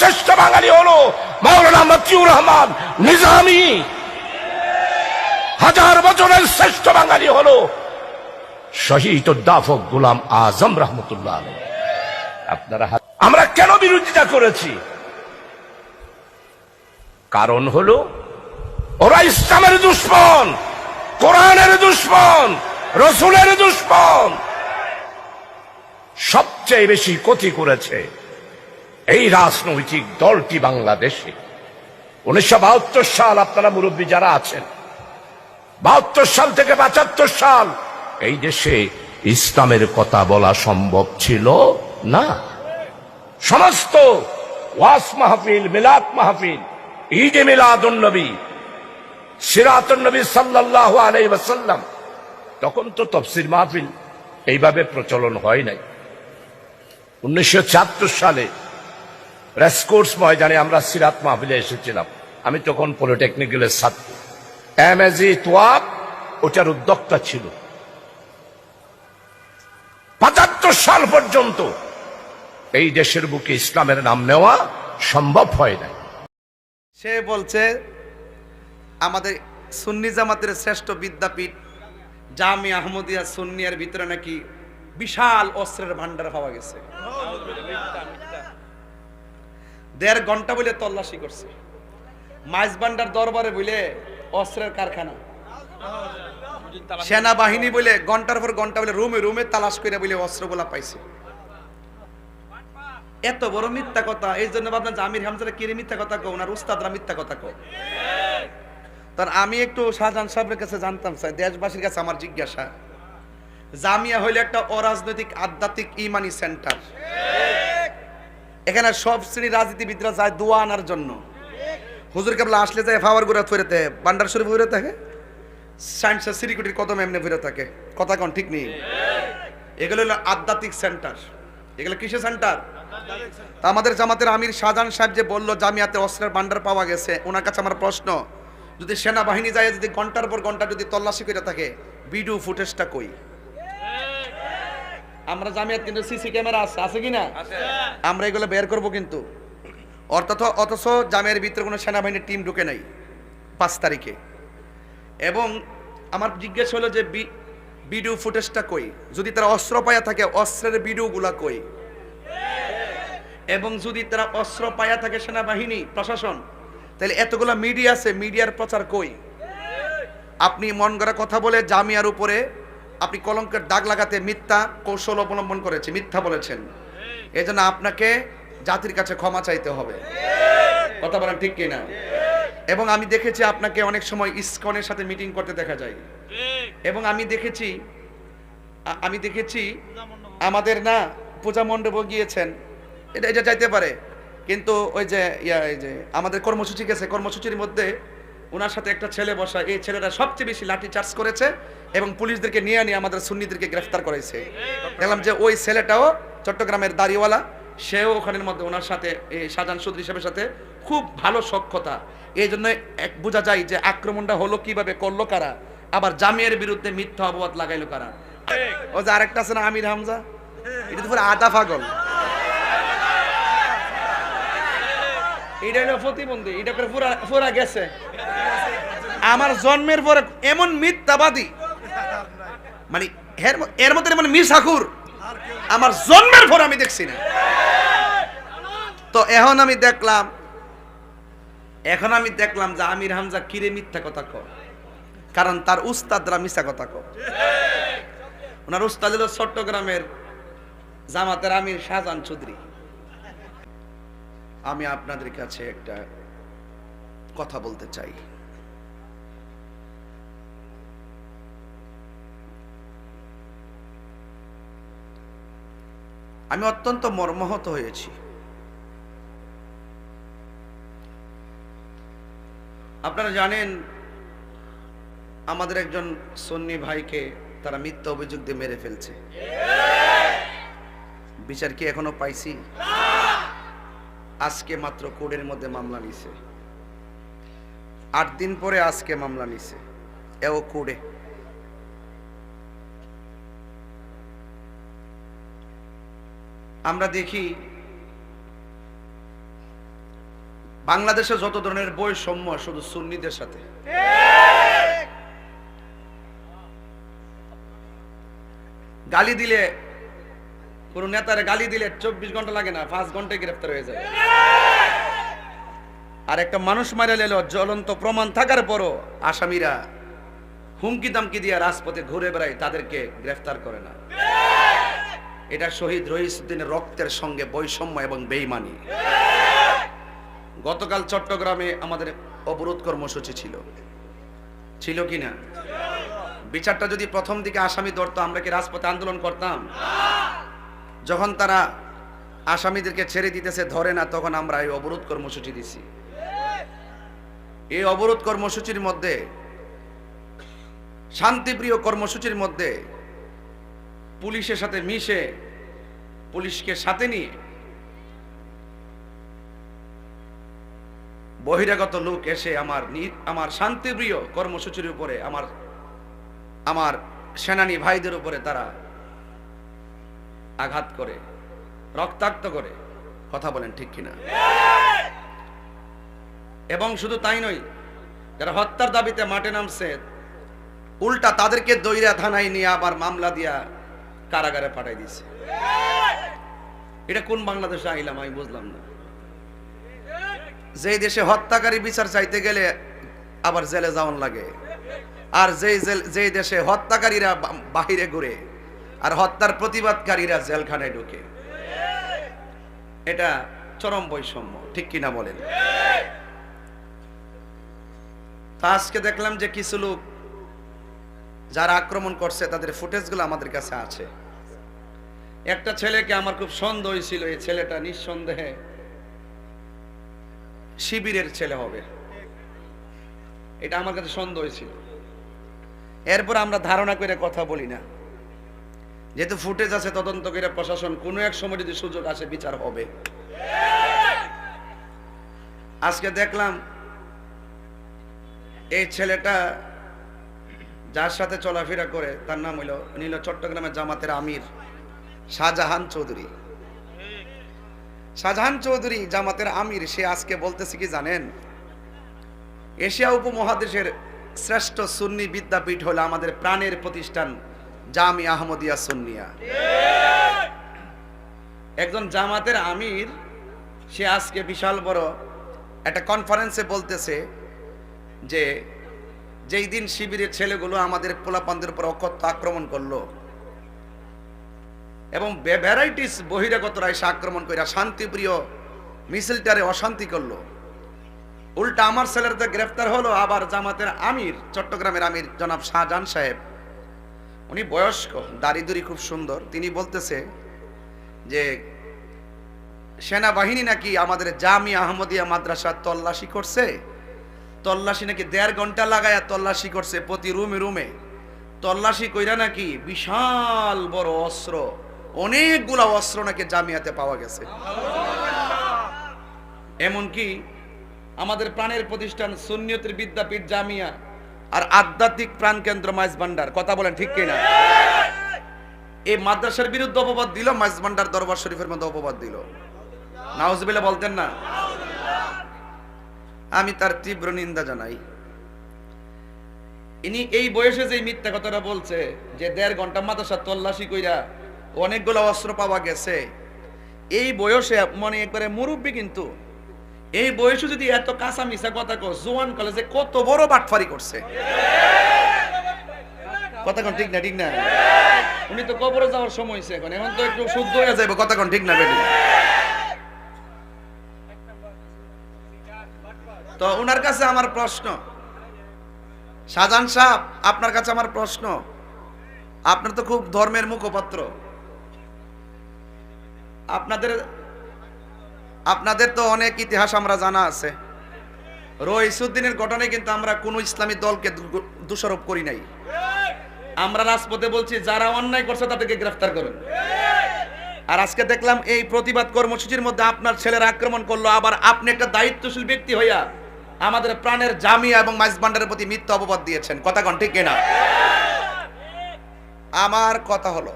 শ্রেষ্ঠ বাঙালি হলো মাওলানা মতিউর রহমান নিজামি। হাজার বছরের শ্রেষ্ঠ বাঙালি হলো শহীদ উদ্দাফক গুলাম আজম রহমতুল্লাহ আলাইহ। আপনারা আমরা কেন বিরোধিতা করেছি? কারণ হলো ওরা ইসলামের দুশ্মন, কোরআনের দুশ্মন, রসুলের দুশ্মন। সবচেয়ে বেশি ক্ষতি করেছে এই রাজনৈতিক দলটি বাংলাদেশে। উনিশশো বাহাত্তর সাল আপনারা মুরব্বী যারা আছেন, বাহাত্তর সাল থেকে পঁচাত্তর সাল এই দেশে ইসলামের কথা বলা সম্ভব ছিল না। সমস্ত ওয়াস মাহফিল, মিলাদ মাহফিল, ঈদে মিলাদুন্নবী সিরাতুন্নবী সাল্লাল্লাহু আলাইহি ওয়াসাল্লাম, তখন তো তফসির মাহফিল এইভাবে প্রচলন হয় নাই। উনিশশো ছিয়াত্তর সালে রেসকোর্স ময়দানে আমরা সিরাত মাহফিলে এসেছিলাম। আমি তখন পলিটেকনিক্যালের ছাত্র। এম এজ ই তোয়াব, ওটার উদ্যোক্তা ছিল। পঁচাত্তর সাল পর্যন্ত এই দেশের বুকে ইসলামের নাম নেওয়া সম্ভব হয় নাই। সে বলছে, আমাদের সুন্নি জামাতের শ্রেষ্ঠ বিদ্যাপীঠ জামি আহমদিয়া সুন্নিয়ার ভিতরে নাকি বিশাল অস্ত্রের ভান্ডার পাওয়া গেছে। দেড় ঘণ্টা বলে তল্লাশি করছে। মাইজ ভান্ডার দরবারে বলে অস্ত্রের কারখানা। সেনাবাহিনী বলে ঘণ্টার পর ঘণ্টা বলে রুমে রুমে তালাশ করে বলে অস্ত্রগুলা পাইছে। এত বড় মিথ্যা কথা, এই জন্য ভাবলাম যে আমির হামজারা কিরে মিথ্যা কথা কো ওনার উস্তাদরা মিথ্যা কথা কো তার আমি একটু শাহজাহান সাহেবের কাছে জানতাম, স্যার, দেশবাসীর কাছে আমার জিজ্ঞাসা। জামিয়া হইলে একটা অরাজনৈতিক আধ্যাত্মিক ইমানি সেন্টার। এখানে সব শ্রেণির রাজনীতিবিদরা যায় দোয়া আনার জন্য। হুজুর কেবলা আসলে যায় ফাওয়ার গুড়া ফিরেতে বান্ডার শরীফ ফিরে থাকে? সায়েন্সের সিকিউরিটির কদম এমনি ফিরে থাকে। কথা কোন ঠিক নেই? এগুলো হলো আধ্যাত্মিক সেন্টার। এগুলো কিসের সেন্টার? আমাদের জামাতের আমির শাহজাহান সাহেব যে বলল, জামিয়াতে অস্ত্রের ভান্ডার পাওয়া গেছে। ওনার কাছে আমার প্রশ্ন, যদি সেনাবাহিনী যায়, যদি ঘণ্টার পর ঘণ্টা যদি তল্লাশি করে থাকে, ভিডিও ফুটেজটা কই? আমরা জামিয়াত কিন্তু সিসি ক্যামেরা আছে আছে কি না আমরা এগুলো বের করব কিন্তু। অর্থাৎ অথচ জামিয়ার ভিতরে কোনো সেনাবাহিনীর টিম ঢুকে নাই পাঁচ তারিখে। এবং আমার জিজ্ঞেস হলো যে বি- ভিডিও ফুটেজটা কই? যদি তারা অস্ত্র পায়া থাকে অস্ত্রের ভিডিওগুলা কই? এবং যদি তারা অস্ত্র পায়া থাকে সেনাবাহিনী প্রশাসন তাহলে এতগুলো মিডিয়া আছে মিডিয়ার প্রচার কই? আপনি মন গড়া কথা বলে জামিয়ার উপরে আপনি কলঙ্কের দাগ লাগাতে মিথ্যা কৌশল অবলম্বন করেছে, মিথ্যা বলেছেন। এজন্য আপনাকে জাতির কাছে ক্ষমা চাইতে হবে। কথা বলেন ঠিক কিনা? এবং আমি দেখেছি আপনাকে অনেক সময় ইসকনের সাথে মিটিং করতে দেখা যায়। এবং আমি দেখেছি আমি দেখেছি আমাদের না পূজা মণ্ডপও গিয়েছেন। এটা এটা চাইতে পারে। কিন্তু ওই যে, ইয়া, এই যে, আমাদের কর্মসূচি গেছে। কর্মসূচির মধ্যে ওনার সাথে একটা ছেলে বসা, এই ছেলেরা সবচেয়ে বেশি লাঠি চার্জ করেছে এবং পুলিশদেরকে নিয়ে নিয়ে আমাদের সুন্নিদেরকে গ্রেফতার করেছে। দেখলাম যে ওই ছেলেটাও চট্টগ্রামের দাড়িওয়ালা, সেও ওখানের মধ্যে ওনার সাথে এই শাহজাহান চৌধুরী সাহেবের সাথে খুব ভালো সক্ষতা। এই জন্য এক বোঝা যায় যে আক্রমণটা হলো কীভাবে, করল কারা, আবার জামিয়ার বিরুদ্ধে মিথ্যা অপবাদ লাগাইলো কারা। ও যে আরেকটা আছে না, আমির হামজা? এটা তো পুরো আদা পাগল। এটা হলো প্রতিবন্ধী, এটা পুরা পুরা গেছে। আমার জন্মের পরে এমন মিথ্যাবাদী। মানে এর মধ্যে মানে মিসাকুর আমার জন্মের পর আমি দেখছি না। তো এখন আমি দেখলাম, এখন আমি দেখলাম যে আমির হামজা কিরে মিথ্যা কথা কয়? কারণ তার উস্তাদরা মিথ্যা কথা কয়। ওনার উস্তাদ হলো চট্টগ্রামের জামাতের আমির শাহজাহান চৌধুরী। আমি আপনাদের কাছে একটা কথা বলতে চাই। আমি অত্যন্ত মর্মাহত হয়েছি। আপনারা জানেন, আমাদের একজন সন্নি ভাইকে তারা মিথ্যা অভিযোগ দিয়ে মেরে ফেলছে। বিচার কি এখনও পাইছি? আজকে মাত্র কোর্টের মধ্যে মামলা নিছে। আট দিন পরে আজকে মামলা নিছে। এও কোর্টে। আমরা দেখি বাংলাদেশে যত ধরনের বৈষম্য শুধু সুন্নিদের সাথে। গালি দিলে, কোন নেতারে গালি দিলে চব্বিশ ঘণ্টা লাগে না, পাঁচ ঘন্টায় গ্রেফতার হয়ে যায়। আর একটা মানুষ মারা লেল জ্বলন্ত প্রমাণ থাকার পরও আসামিরা হুমকি দামকি দিয়ে রাজপথে ঘুরে বেড়ায়, তাদেরকে গ্রেফতার করে না। এটা শহীদ রহিসুদ্দিনের রক্তের সঙ্গে বৈষম্য এবং বেইমানি। গতকাল চট্টগ্রামে আমাদের অবরোধ কর্মসূচি ছিল। ছিল কি না? বিচারটা যদি প্রথম দিকে আসামি ধরতো, আমরা কি রাজপথে আন্দোলন করতাম? যখন তারা আসামিদেরকে ছেড়ে দিতেছে, ধরে না, তখন আমরা এই অবরোধ কর্মসূচি দিছি। এই অবরোধ কর্মসূচির মধ্যে, শান্তিপ্রিয় কর্মসূচির মধ্যে পুলিশের সাথে মিশে পুলিশকে সাথে নিয়ে বহিরাগত লোক এসে আমার আমার শান্তিপ্রিয় কর্মসূচির উপরে, আমার আমার সেনানী ভাইদের উপরে তারা আঘাত করে, রক্তাক্ত করে। কথা বলেন ঠিক কিনা? এবং শুধু তাই নয়, যারা হত্যার দাবিতে মাঠে নামছে, উল্টা তাদেরকে দৈরা থানায় নিয়ে আবার মামলা দিয়া কারাগারে পাঠাই দিছে এটা কোন বাংলাদেশে আইলাম আমি বুঝলাম না। যেই দেশে হত্যাকারী বিচার চাইতে গেলে আবার জেলে যাওয়ান লাগে। আর যেই যেই দেশে হত্যাকারীরা বাহিরে ঘুরে, আর হত্যার প্রতিবাদকারীরা জেলখানায় ঢুকে। এটা চরম বৈষম্য, ঠিক কিনা বলেন? আজকে দেখলাম যে কিছু লোক যারা আক্রমণ করছে, তাদের ফুটেজগুলো আমাদের কাছে আছে। একটা ছেলেকে আমার খুব সন্দেহ ছিল এই ছেলেটা নিঃসন্দেহে শিবিরের ছেলে হবে। এটা আমার কাছে সন্দেহ ছিল এরপর আমরা ধারণা করে কথা বলি না। যেহেতু ফুটেজ আছে, তদন্ত করে প্রশাসন কোনো এক সময় যদি সুযোগ আসে, বিচার হবে। আজকে দেখলাম, এই ছেলেটা যার সাথে চলাফেরা করে তার নাম হইল নীল চট্টগ্রামের জামাতের আমির শাহজাহান চৌধুরী। শাহজাহান চৌধুরী জামাতের আমির, সে আজকে বলতেছে কি জানেন? এশিয়া উপমহাদেশের শ্রেষ্ঠ সুন্নি বিদ্যাপীঠ হলো আমাদের প্রাণের প্রতিষ্ঠান জামি আহমদিয়া সুন্নিয়া। একজন জামাতের আমির, সে আজকে বিশাল বড় একটা কনফারেন্সে বলতেছে যে যেই দিন শিবিরের ছেলেগুলো আমাদের পোলাপানদের উপর অকথ্য আক্রমণ করল, এবং ভ্যারাইটিস বহিরাগতরা এসে আক্রমণ করে শান্তিপ্রিয় মিছিলটারে অশান্তি করল। উল্টা আমার ছেলের তো গ্রেফতার হলো, আবার জামাতের আমির, চট্টগ্রামের আমির জনাব শাহজাহান সাহেব। উনি বয়স্ক দাড়িদুরি খুব সুন্দর। তিনি বলতেছে যে, সেনাবাহিনী নাকি আমাদের জামি আহমদিয়া মাদ্রাসা তল্লাশি করছে? তল্লাশি নাকি দেড় ঘণ্টা লাগায়া তল্লাশি করছে প্রতি রুমে রুমে। তল্লাশি কইরা নাকি বিশাল বড় অস্ত্র, অনেকগুলা অস্ত্র নাকি জামিয়াতে পাওয়া গেছে। এমনকি আমাদের প্রাণের প্রতিষ্ঠান সুন্নিয়তের বিদ্যাপীঠ জামিয়া আর আধ্যাত্মিক প্রাণ কেন্দ্র মাইজ ভান্ডার, কথা বলেন ঠিক কিনা? এই মাদ্রাসার বিরুদ্ধে অপবাদ দিল, মাইজ ভান্ডার দরবার শরীফের মধ্যে অপবাদ দিল। নাউজবিল্লা বলতেন না আমি তার তীব্র নিন্দা জানাই। ইনি এই বয়সে যে মিথ্যা কথাটা বলছে, যে দেড় ঘণ্টা মাদ্রাসা তল্লাশি কইরা অনেকগুলো অস্ত্র পাওয়া গেছে, এই বয়সে মনে একবারে মুরব্বী কিন্তু। এই বয়সে যদি এত কাঁচা মিশা কথা কো জোয়ান কলেজে কত বড় বাটফারি করছে। কথা কোন ঠিক না ঠিক না? উনি তো কবরে যাওয়ার সময় এখন এখন তো একটু শুদ্ধ হয়ে যাবে কথা কোন ঠিক না, বেটি? তো ওনার কাছে আমার প্রশ্ন। শাহজাহান সাহেব, আপনার কাছে আমার প্রশ্ন। আপনার তো খুব ধর্মের মুখপাত্র। আপনাদের আপনাদের তো অনেক ইতিহাস আমরা জানা আছে। রইসুদ্দিনের ঘটনায় কিন্তু আমরা কোনো ইসলামী দলকে দোষারোপ করি নাই। আমরা রাজপথে বলছি, যারা অন্যায় করছে তাদেরকে গ্রেফতার করেন। আর আজকে দেখলাম এই প্রতিবাদ কর্মসূচির মধ্যে আপনার ছেলেরা আক্রমণ করল, আবার আপনি একটা দায়িত্বশীল ব্যক্তি হইয়া আমাদের প্রাণের জামিয়া এবং মাইজ ভান্ডারের প্রতি মিথ্যা অপবাদ দিয়েছেন। কথা কন, ঠিক কিনা? আমার কথা হলো,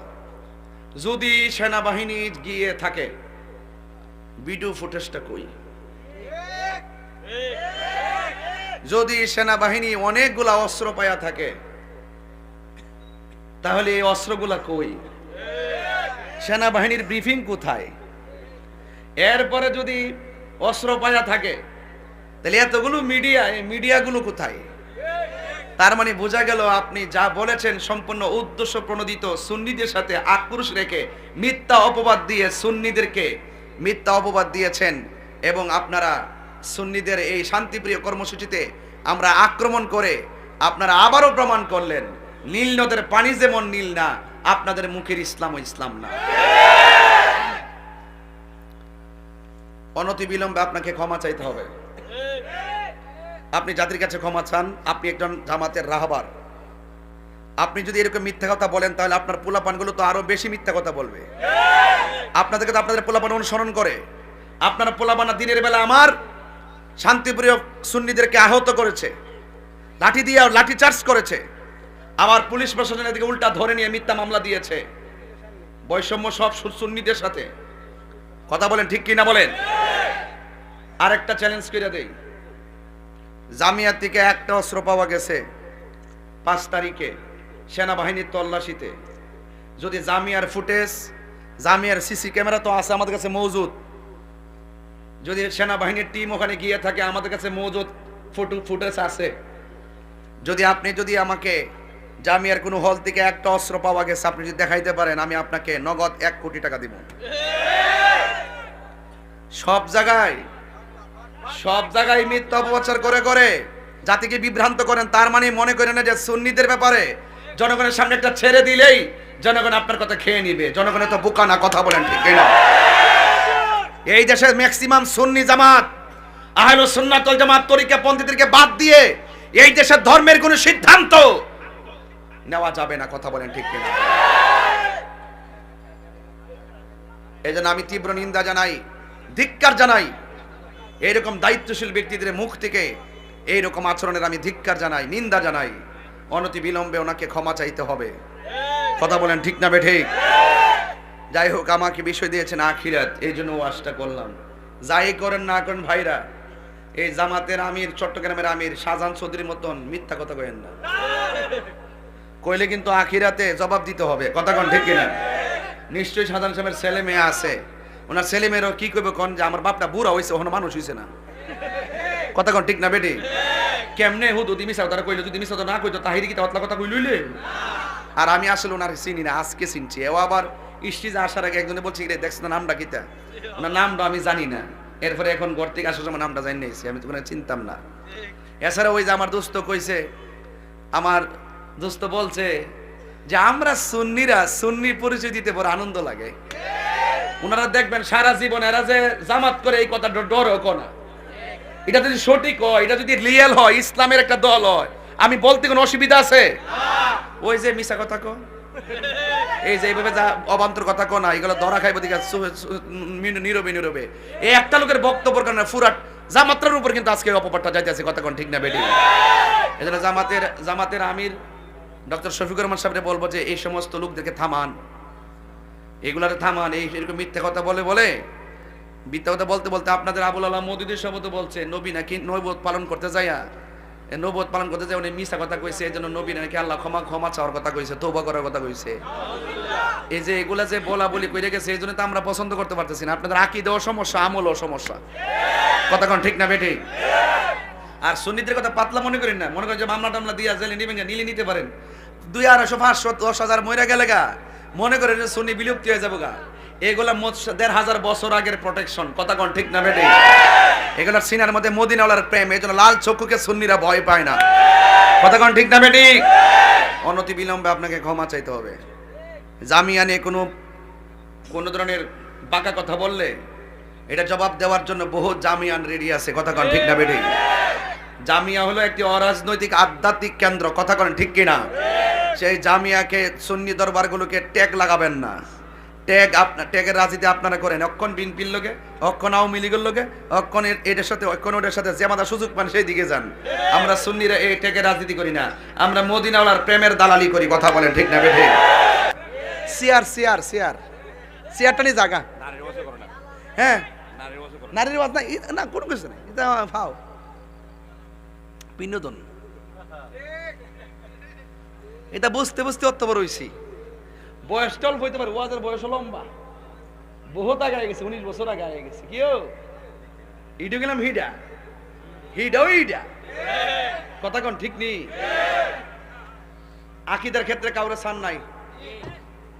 যদি সেনাবাহিনী গিয়ে থাকে, ভিডিও ফুটেজটা কই? যদি সেনাবাহিনী অনেকগুলা অস্ত্র পায়া থাকে, তাহলে এই অস্ত্রগুলা কই? সেনাবাহিনীর ব্রিফিং কোথায়? এরপরে যদি অস্ত্র পায়া থাকে তাহলে এতগুলো মিডিয়া এই মিডিয়াগুলো কোথায়? তার মানে বোঝা গেল আপনি যা বলেছেন সম্পূর্ণ উদ্দেশ্য প্রণোদিত সুন্নিদের সাথে আক্রোশ রেখে মিথ্যা অপবাদ দিয়ে সুন্নিদেরকে মিথ্যা অপবাদ দিয়েছেন এবং আপনারা সুন্নিদের এই শান্তিপ্রিয় কর্মসূচিতে আমরা আক্রমণ করে আপনারা আবারও প্রমাণ করলেন, নীল নদের পানি যেমন নীল না, আপনাদের মুখের ইসলাম ও ইসলাম না। অনতি বিলম্বে আপনাকে ক্ষমা চাইতে হবে। আপনি জাতির কাছে ক্ষমা চান, আপনি একজন জামাতের রাহবার। আপনি যদি এরকম মিথ্যা কথা বলেন, তাহলে আপনার পোলাপানগুলো তো আরও বেশি মিথ্যা কথা বলবে। আপনাদেরকে তো আপনাদের পোলাপান অনুসরণ করে। আপনারা পোলাপানা দিনের বেলা আমার শান্তিপ্রিয় সুন্নিদেরকে আহত করেছে, লাঠি দিয়ে লাঠি চার্জ করেছে। আবার পুলিশ প্রশাসনের দিকে উল্টা ধরে নিয়ে মিথ্যা মামলা দিয়েছে। বৈষম্য সব সুন্নিদের সাথে। কথা বলেন ঠিক কিনা বলেন? আরেকটা চ্যালেঞ্জ করে দেই। জামিয়ার থেকে একটা অস্ত্র পাওয়া গেছে পাঁচ তারিখে সেনাবাহিনীর তল্লাশিতে। যদি জামিয়ার ফুটেজ, জামিয়ার সিসি ক্যামেরা তো আছে আমাদের কাছে মজুদ। যদি সেনাবাহিনীর টিম ওখানে গিয়ে থাকে, আমাদের কাছে মজুদ ফটো ফুটেজ আছে। যদি আপনি যদি আমাকে জামিয়ার কোনো হল থেকে একটা অস্ত্র পাওয়া গেছে, আপনি যদি দেখাইতে পারেন, আমি আপনাকে নগদ এক কোটি টাকা দিব। সব জায়গায় সব জায়গায় মিথ্যা অপপ্রচার করে করে জাতিকে বিভ্রান্ত করেন। তার মানে মনে করেন না যে সুন্নিদের ব্যাপারে জনগণের সামনে একটা ছেড়ে দিলেই জনগণ আপনার কথা খেয়ে নিবে। জনগণের তো বোকা না, কথা বলেন ঠিক না এই দেশের ম্যাক্সিমাম সুন্নি জামাত, আহল সুন্নাতল জামাত তরিকা পন্থীদেরকে বাদ দিয়ে এই দেশের ধর্মের কোনো সিদ্ধান্ত নেওয়া যাবে না, কথা বলেন ঠিক কিনা? এই জন্য আমি তীব্র নিন্দা জানাই, ধিক্কার জানাই এইরকম দায়িত্বশীল ব্যক্তিদের মুখ থেকে এইরকম আচরণের আমি ধিক্কার জানাই, নিন্দা জানাই। অনতি বিলম্বে ওনাকে ক্ষমা চাইতে হবে। কথা বলেন ঠিক না বে ঠিক? যাই হোক, আমাকে বিষয় দিয়েছেন আখিরাত, এই জন্য ওয়াজটা করলাম। যাই করেন না করেন ভাইরা, এই জামাতের আমির, চট্টগ্রামের আমির শাহজাহান চৌধুরীর মতন মিথ্যা কথা কয়েন না। কইলে কিন্তু আখিরাতে জবাব দিতে হবে, কথা কন ঠিক কিনা? নিশ্চয়ই সাধারণ সাহেবের ছেলে মেয়ে আছে। ওনার ছেলে মেয়েরও কি করবে কন যে আমার বাপটা বুড়া হয়েছে ওখানে মানুষ হয়েছে না। কথা কন ঠিক না, বেটি? কেমনে হু যদি মিশা তারা কইলে, যদি মিশা না কইতো, তাহিরি কি ততলা কথা কইলইলে? আর আমি আসলে ওনার চিনি না, আজকে চিনছি। এও আবার স্টিজে আসার আগে একজনে বলছি রে দেখছ না নামটা কিতা? ওনার নামটা আমি জানি না। এরপরে এখন ঘর থেকে আসার সময় নামটা জানি নিয়েছি, আমি তো কোনো চিনতাম না। এছাড়া ওই যে আমার দোস্ত কইছে, আমার দোস্ত বলছে যে, আমরা সুন্নিরা সুন্নি পরিচয় দিতে বড় আনন্দ লাগে। ওনারা দেখবেন সারা জীবন এরা যে জামাত করে এই কথা ডর হোক না। এটা যদি সঠিক হয়, এটা যদি রিয়েল হয়, ইসলামের একটা দল হয়, আমি বলতে কোনো অসুবিধা আছে? ওই যে মিশা কথা কো। এই যে এইভাবে যা অবান্তর কথা কো না, এগুলো ধরা খাইব দিকে নীরবে নীরবে। এই একটা লোকের বক্তব্যের কারণে ফুরাট জামাত্রার উপর কিন্তু আজকে অপবাদটা যাইতেছে, কথা কোন ঠিক না, বেটি? এজন্য জামাতের জামাতের আমির ডক্টর শফিকুর রহমান সাহেবরে বলব যে এই সমস্ত লোকদেরকে থামান। এগুলারে থামান এই এরকম মিথ্যে কথা বলে বলে? মিথ্যা কথা বলতে বলতে আপনাদের আবুল আলাহ মোদীদের শব্দ বলছে, নবী নাকি নৈবত পালন করতে যাইয়া? এ নৈবত পালন করতে যায় উনি মিশা কথা কইছে এই জন্য নবী নাকি আল্লাহ ক্ষমা ক্ষমা চাওয়ার কথা কইছে তৌবা করার কথা কইছে। এই যে এগুলা যে বলা বলি কইরে গেছে, এই জন্য তো আমরা পছন্দ করতে পারতেছি না। আপনাদের আকিদেও সমস্যা আমলও সমস্যা কথা কোন, ঠিক না বেটি আর সুন্নিদের কথা পাতলা মনে করেন না? মনে করেন যে মামলা টামলা দিয়া জেলে নিবেন নিলে নিতে পারেন। দুই আড়াইশো পাঁচশো দশ হাজার মরে গেলে গা। মনে করেন সুন্নি বিলুপ্তি হয়ে যাব গা। এগুলা দেড় হাজার বছর আগের প্রোটেকশন কথা কোন ঠিক না বেটে? এগুলা সিনার মধ্যে মদিনাওয়ালার প্রেম, এই জন্য লাল চক্ষুকে সুন্নিরা ভয় পায় না। কথা কোন ঠিক না বেটি? অনতি বিলম্বে আপনাকে ক্ষমা চাইতে হবে। জামিয়া নিয়ে কোনো কোনো ধরনের বাঁকা কথা বললে এটা জবাব দেওয়ার জন্য বহু জামিয়ান রেডি আছে। কথা কন ঠিক না বেটি? জামিয়া হলো একটি অরাজনৈতিক আধ্যাত্মিক কেন্দ্র। কথা কন ঠিক কিনা? সেই জামিয়াকে সুন্নি দরবারগুলোকে ট্যাগ লাগাবেন না। ট্যাগ আপনার ট্যাগের রাজনীতি আপনারা করেন। অক্ষণ বিনপির লোকে অক্ষণ আওয়ামী লীগের লোকে অক্ষণ এর- এটার সাথে অক্ষণ ওটার সাথে যেমাদা সুযোগ পান সেই দিকে যান। আমরা সুন্নিরা এই ট্যাগের রাজনীতি করি না। আমরা মদিনাওয়ালার প্রেমের দালালি করি কথা বলেন ঠিক না বেঠে? সিয়ার সিয়ার সিয়ার। সিয়ারটা নিয়ে জাগা। হ্যাঁ। নারীর ওয়াজ না না কোনো কিছু নেই। এটা ফাও। বিনোদন। এটা বুঝতে বুঝতে অত বড় হইছি। বয়সটা অল্প হইতে পারে ওয়াজের বয়স লম্বা। বহুত আগে গেছে উনিশ বছর আগে আগে গেছে। কি ইডো গেলাম হিডা। হিডাও হিডা। কথা কোন ঠিক নেই আকিদার ক্ষেত্রে কাউরে সান নাই।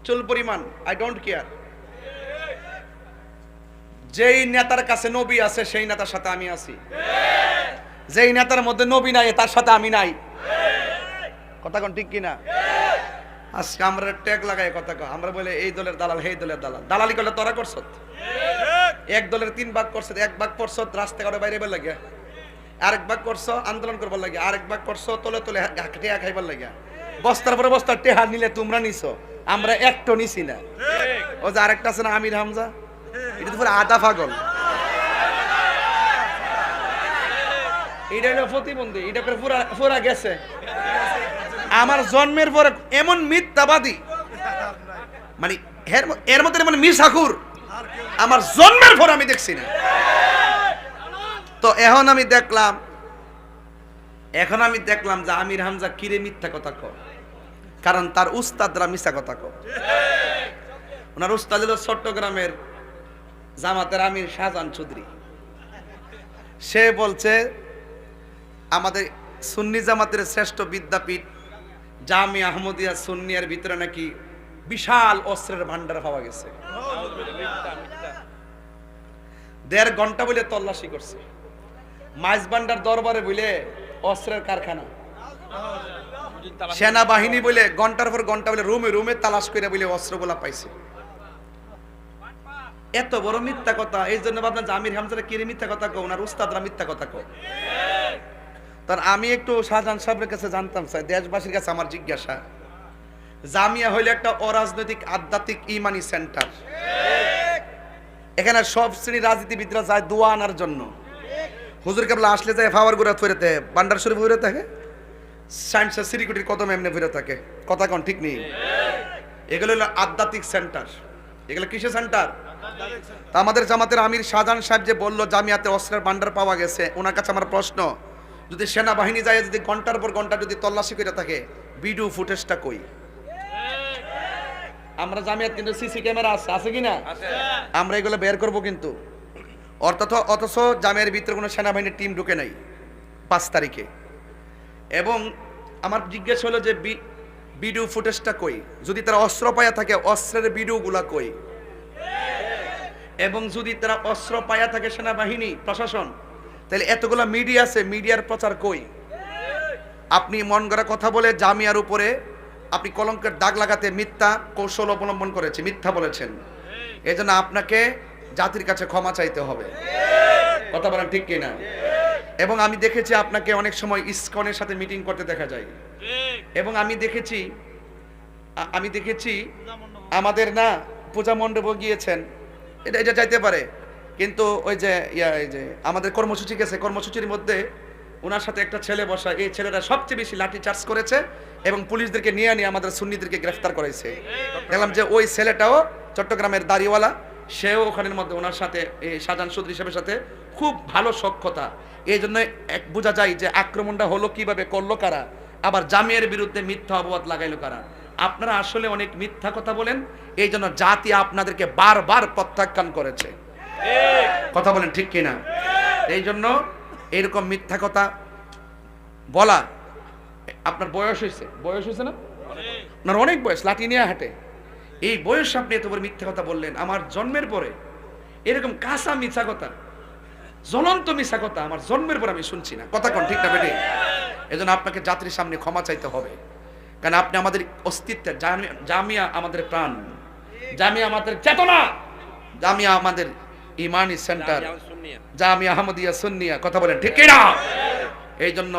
চুল পরিমাণ আই ডোন্ট কেয়ার যেই নেতার কাছে নবী আছে সেই নেতার সাথে আমি আছি। যেই নেতার মধ্যে নবী নাই তার সাথে আমি নাই। কথা কোন ঠিক কিনা? আজকে আমরা ট্যাগ লাগাই কথা কয়। আমরা বলে এই দলের দালাল এই দলের দালাল। দালালি করলে তোরা করছ এক দলের তিন ভাগ করছ এক ভাগ করছ রাস্তাঘাটে বাইরে বের লাগে আরেক ভাগ করছ আন্দোলন করবার লাগে আরেক ভাগ করছ তলে তলে টেহা খাইবার লাগে বস্তার পরে বস্তার টেহা নিলে তোমরা নিছো। আমরা একটো নিছি না। ও যে আরেকটা আছে না আমির হামজা? এটা তো পুরো আধা পাগল। এটা হলো প্রতিবন্ধী এটা করে পুরা পুরা গেছে। আমার জন্মের পরে এমন মিথ্যাবাদী। মানে এর মধ্যে মানে মিসাকুর আমার জন্মের পর আমি দেখছি না। তো এখন আমি দেখলাম, এখন আমি দেখলাম যে আমির হামজা কিরে মিথ্যা কথা ক কারণ তার উস্তাদরা মিথ্যা কথা ক ওনার উস্তাদ হলো চট্টগ্রামের জামাতের আমির শাহজাহান চৌধুরী। সে বলছে, আমাদের সুন্নি জামাতের শ্রেষ্ঠ বিদ্যাপীঠ জামি আহমদিয়া সুন্নিয়ার ভিতরে নাকি বিশাল অস্ত্রের ভান্ডার পাওয়া গেছে। দেড় ঘণ্টা বলে তল্লাশি করছে। মাইজ ভান্ডার দরবারে বলে অস্ত্রের কারখানা। সেনাবাহিনী বলে ঘণ্টার পর ঘণ্টা বলে রুমে রুমে তালাশ করে বলে অস্ত্রগুলা পাইছে। এত বড় মিথ্যা কথা এই জন্য ভাবলাম যে আমির হামজারা কিরে মিথ্যা কথা কো ওনার উস্তাদরা মিথ্যা কথা কো তার আমি একটু শাহজাহান সাহেবের কাছে জানতাম, স্যার, দেশবাসীর কাছে আমার জিজ্ঞাসা। জামিয়া হইলে একটা অরাজনৈতিক আধ্যাত্মিক ইমানি সেন্টার। এখানে সব শ্রেণি রাজনীতিবিদরা যায় দোয়া আনার জন্য। হুজুর কেবলা আসলে যায় ফাওয়ার গুড়া ফিরে বান্ডার শরীফ ফিরে থাকে? সায়েন্স সিরিকুটির কদম এমনি ফিরে থাকে। কথা কোন, ঠিক নেই? এগুলো হলো আধ্যাত্মিক সেন্টার। এগুলো কিসের সেন্টার? আমাদের জামাতের আমির শাহজাহান সাহেব যে বলল, জামিয়াতে অস্ত্রের ভান্ডার পাওয়া গেছে, ওনার কাছে আমার প্রশ্ন। যদি সেনাবাহিনী যায় যদি ঘণ্টার পর ঘণ্টা যদি তল্লাশি করে থাকে ভিডিও ফুটেজটা কই? আমরা জামিয়াত কিন্তু সিসি ক্যামেরা আছে আছে কি না? আমরা এগুলো বের করব কিন্তু। অর্থাৎ অথচ জামিয়ার ভিতরে কোনো সেনাবাহিনীর টিম ঢুকে নাই পাঁচ তারিখে। এবং আমার জিজ্ঞেস হলো যে ভিডিও ফুটেজটা কই? যদি তারা অস্ত্র পায়া থাকে অস্ত্রের ভিডিওগুলা কই? এবং যদি তারা অস্ত্র পায়া থাকে সেনাবাহিনী প্রশাসন তাহলে এতগুলো মিডিয়া আছে মিডিয়ার প্রচার কই? আপনি মন গড়া কথা বলে জামিয়ার উপরে আপনি কলঙ্কের দাগ লাগাতে মিথ্যা কৌশল অবলম্বন করেছে মিথ্যা বলেছেন। এই জন্য আপনাকে জাতির কাছে ক্ষমা চাইতে হবে। কথা বলেন ঠিক কিনা? এবং আমি দেখেছি আপনাকে অনেক সময় ইসকনের সাথে মিটিং করতে দেখা যায়। এবং আমি দেখেছি আমি দেখেছি আমাদের না পূজা মণ্ডপে গিয়েছেন। এটা এটা চাইতে পারে। কিন্তু ওই যে, ইয়া, এই যে, আমাদের কর্মসূচি গেছে, কর্মসূচির মধ্যে ওনার সাথে একটা ছেলে বসা, এই ছেলেরা সবচেয়ে বেশি লাঠি চার্জ করেছে এবং পুলিশদেরকে নিয়ে নিয়ে আমাদের সুন্নিদেরকে গ্রেফতার করেছে। দেখলাম যে ওই ছেলেটাও চট্টগ্রামের দাড়িওয়ালা, সেও ওখানের মধ্যে ওনার সাথে শাহজাহান চৌধুরী সাহেবের সাথে খুব ভালো সক্ষতা এই জন্য এক, বোঝা যায় যে আক্রমণটা হলো কীভাবে, করল কারা, আবার জামিয়ার বিরুদ্ধে মিথ্যা অপবাদ লাগাইলো কারা। আপনারা আসলে অনেক মিথ্যা কথা বলেন, এই জন্য জাতি আপনাদেরকে বারবার প্রত্যাখ্যান করেছে। কথা বলেন ঠিক কিনা? এই জন্য এরকম মিথ্যা কথা বলা, আপনার বয়স হয়েছে? বয়স হয়েছে না? আপনার অনেক বয়স, লাঠি নিয়ে হাঁটে। এই বয়স আপনি এত বড় মিথ্যা কথা বললেন, আমার জন্মের পরে এরকম কাঁচা মিথ্যা কথা, জ্বলন্ত মিথ্যা কথা আমার জন্মের পর আমি শুনছি না। কথা কোন ঠিক না বেটে এজন্য আপনাকে যাত্রীর সামনে ক্ষমা চাইতে হবে। কারণ আপনি আমাদের অস্তিত্বের জামিয়া আমাদের প্রাণ, জামিয়া আমাদের চেতনা, জামিয়া আমাদের ইমানি সেন্টার। জামিয়া আহমদিয়া সুন্নিয়া। কথা বলেন ঠিক না এই জন্য